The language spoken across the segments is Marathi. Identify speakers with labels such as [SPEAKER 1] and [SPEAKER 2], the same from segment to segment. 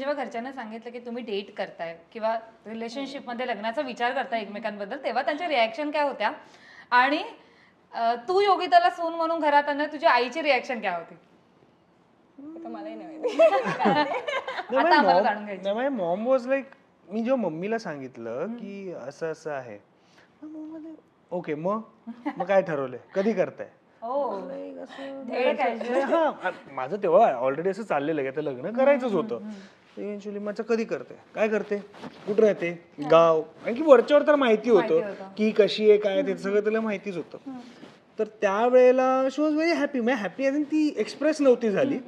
[SPEAKER 1] जेव्हा घरच्यांना सांगितलं की तुम्ही डेट करताय किंवा रिलेशनशिपमध्ये लग्नाचा विचार करताय एकमेकांबद्दल तेव्हा त्यांच्या रिॲक्शन काय होत्या? आणि अं, तू योगिताला सून म्हणून घरात आणलं तुझ्या आईची रिॲक्शन काय होती?
[SPEAKER 2] मलाही नाही माहिती.
[SPEAKER 1] आता आम्हाला जाणून घ्यायचं.
[SPEAKER 3] माय मॉम वॉज लाईक मी जेव्हा मम्मीला सांगितलं की असं असं आहे ओके मग? मग काय ठरवलंय? कधी करताय?
[SPEAKER 1] हो.
[SPEAKER 3] हा माझं तेव्हा ऑलरेडी असं चाललेलं आहे लग्न करायचंच होतं. इव्हेंच्युअली माझं कधी करते? काय करते? कुठं राहते? गाव. आणखी वरच्यावर तर माहिती होतं की कशी आहे काय आहे ते सगळं त्याला माहितीच होतं. तर त्यावेळेला शी वॉज व्हेरी हॅपी म्हणजे हॅपी अजून ती एक्सप्रेस नव्हती झाली.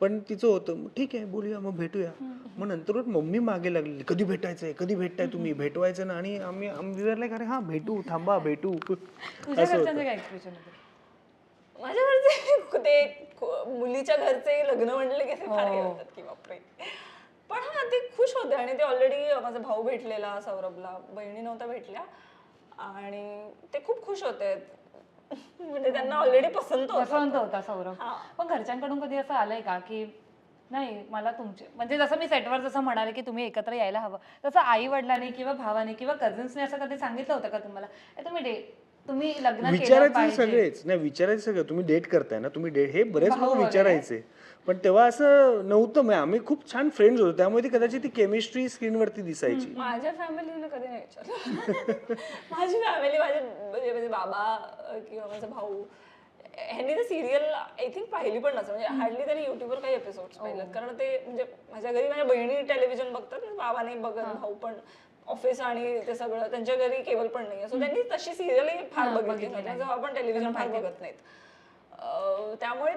[SPEAKER 3] पण तिचं होतं मग ठीक आहे बोलूया मग भेटूया. मग नंतर मम्मी मागे लागली कधी भेटायचंय? कधी भेटताय तुम्ही? भेटवायचं ना? आणि आम्ही आम्ही लाईक अरे हा भेटू थांबा भेटू.
[SPEAKER 1] एक्सप्रेशन होतं?
[SPEAKER 2] माझ्या घरचे ते मुलीच्या घरचे लग्न म्हणले की ते फार हे.
[SPEAKER 1] हो.
[SPEAKER 2] होतात की बापरे. पण हा ते खुश होते आणि ते ऑलरेडी माझा भाऊ भेटलेला सौरभला. बहिणी नव्हत्या भेटल्या. आणि ते खूप खुश होते. म्हणजे त्यांना ऑलरेडी पसंत होत.
[SPEAKER 1] पसंत होता सौरभ.
[SPEAKER 2] हा.
[SPEAKER 1] पण घरच्यांकडून कधी असं आलंय का की नाही मला तुमचे म्हणजे जसं मी सेटवर जसं म्हणाले की तुम्ही एकत्र यायला हवं तसं आई वडिलांनी किंवा भावाने किंवा कझन्सने असं कधी सांगितलं होतं का तुम्हाला? "ए, तुम्ही डे तुम्ही लग्न केलं
[SPEAKER 3] विचारायचे
[SPEAKER 1] पाहिजे.
[SPEAKER 3] सगळेच. नाही विचारायचे सगळं. तुम्ही डेट करताय ना तुम्ही डेट हे बरेच
[SPEAKER 1] भाऊ
[SPEAKER 3] लोक
[SPEAKER 1] वगैरे?
[SPEAKER 3] विचारायचे. पण तेव्हा असं नव्हतं. म्हणजे आम्ही खूप छान फ्रेंड्स होतो. त्यामुळे ती कदाचित ती केमिस्ट्री स्क्रीनवरती दिसायची.
[SPEAKER 2] माझ्या फॅमिलीने कधी नाही विचारलं. माझी फॅमिली माझे म्हणजे माझे बाबा किंवा माझा भाऊ ह्यांनी तर सिरियल आय थिंक पाहिली पण नसेल म्हणजे हार्डली त्यांनी युट्यूबवर काही एपिसोड पाहिलेत. कारण ते म्हणजे माझ्या घरी माझ्या बहिणी टेलिव्हिजन बघतात बाबा नाही बघत भाऊ पण ऑफिस आणि ते सगळं त्यांच्या घरी केबल पण नाही सो त्यांनी तशी सिरियल फार बघितली नाही. आपण टेलिव्हिजन फार बघत नाहीत. त्यामुळे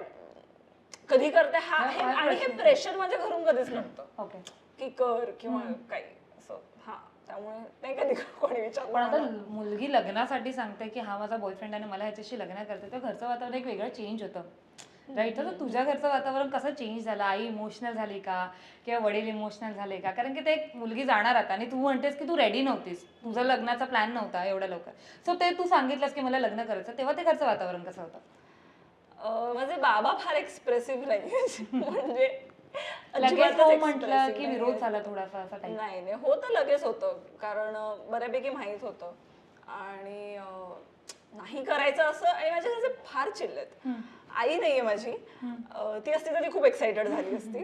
[SPEAKER 2] कधी करते हा हे आणि हे प्रेशर माझ्या घरून कधीच नव्हतं.
[SPEAKER 1] ओके.
[SPEAKER 2] की कर किंवा काही असं. हा त्यामुळे नाही कधी कोणी
[SPEAKER 1] पण
[SPEAKER 2] विचारलं
[SPEAKER 1] आता मुलगी लग्नासाठी सांगते की हा माझा बॉयफ्रेंड आणि मला ह्याच्याशी लग्न करते. तर घरचं वातावरण एक वेगळं चेंज होतं. राईट तर तुझ्या घरचं वातावरण कसं चेंज झालं? आई इमोशनल झाली का? किंवा वडील इमोशनल झाले का? कारण की ते एक मुलगी जाणार आता आणि तू म्हणतेस की तू रेडी नव्हतीस. तुझा लग्नाचा प्लॅन नव्हता एवढ्या लवकर. सो ते तू सांगितलंस की मला लग्न करायचं तेव्हा ते घरचं वातावरण कसं होतं?
[SPEAKER 2] माझे बाबा फार एक्सप्रेसिव्ह नाही म्हणजे
[SPEAKER 1] लगेच हो म्हटलं की. विरोध झाला थोडासा असा
[SPEAKER 2] नाही नाही. होतं लगेच होतं. कारण बऱ्यापैकी माहीत होतं. आणि नाही करायचं असं. आणि माझ्या घरचे फार चिल्लेत आई नाहीये माझी. अं, ती असती तर ती खूप एक्साइटेड झाली असती.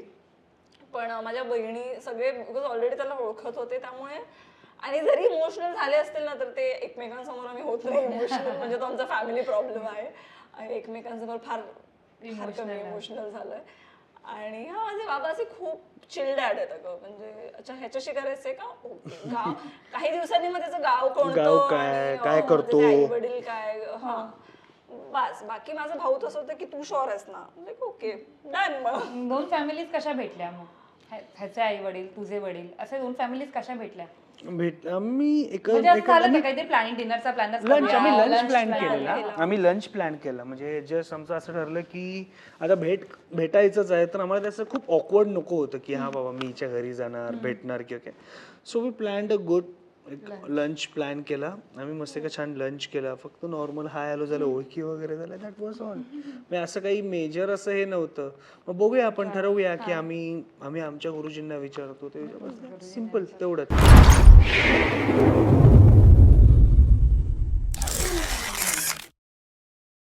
[SPEAKER 2] पण माझ्या बहिणी सगळे बिकॉज ऑलरेडी त्याला ओळखत होते त्यामुळे आणि जरी इमोशनल झाले असतील ना तर ते एकमेकांसमोर आम्ही होत नाही. इमोशनल म्हणजे तो आमचा फॅमिली प्रॉब्लेम आहे. आणि एकमेकांसमोर फार फार कमी इमोशनल झालंय. आणि हा माझे बाबा असे खूप चिल्ड आहेत अगं. म्हणजे अच्छा ह्याच्याशी करायचंय का? गाव काही दिवसांनी मग त्याचं गाव कोणतं
[SPEAKER 3] काय, काय करतो?
[SPEAKER 2] आई वडील काय? हा. बस बाकी माझा भाऊ तसं होतं की तू शॉर आहेस ना. म्हणजे ओके. डन मग.
[SPEAKER 1] दोन फॅमिलीज कशा भेटल्या मग? ह्या- ह्याचे आई वडील तुझे वडील असे दोन फॅमिलीज कशा भेटल्या?
[SPEAKER 3] भेट आम्ही एक
[SPEAKER 1] म्हणजे असं झालं का काहीतरी प्लॅनिंग डिनरचा प्लॅन
[SPEAKER 3] लंच आम्ही लंच प्लॅन केलेला. आम्ही लंच प्लॅन केला. म्हणजे जस्ट आमचं असं ठरलं की आता भेट भेटायचंच आहे तर आम्हाला त्याचं खूप ऑकवर्ड नको होतं की हा बाबा मी हिच्या घरी जाणार भेटणार किंवा काय so we plan a good एक लंच प्लॅन केला. आम्ही मस्त का छान लंच केला. फक्त नॉर्मल हाय हॅलो झालं ओळखी वगैरे झालं दॅट वॉज ऑल म्हणजे असं काही मेजर असं हे नव्हतं. मग बघूया आपण ठरवूया की आम्ही आम्ही आमच्या गुरुजींना विचारतो. ते सिंपल तेवढंच.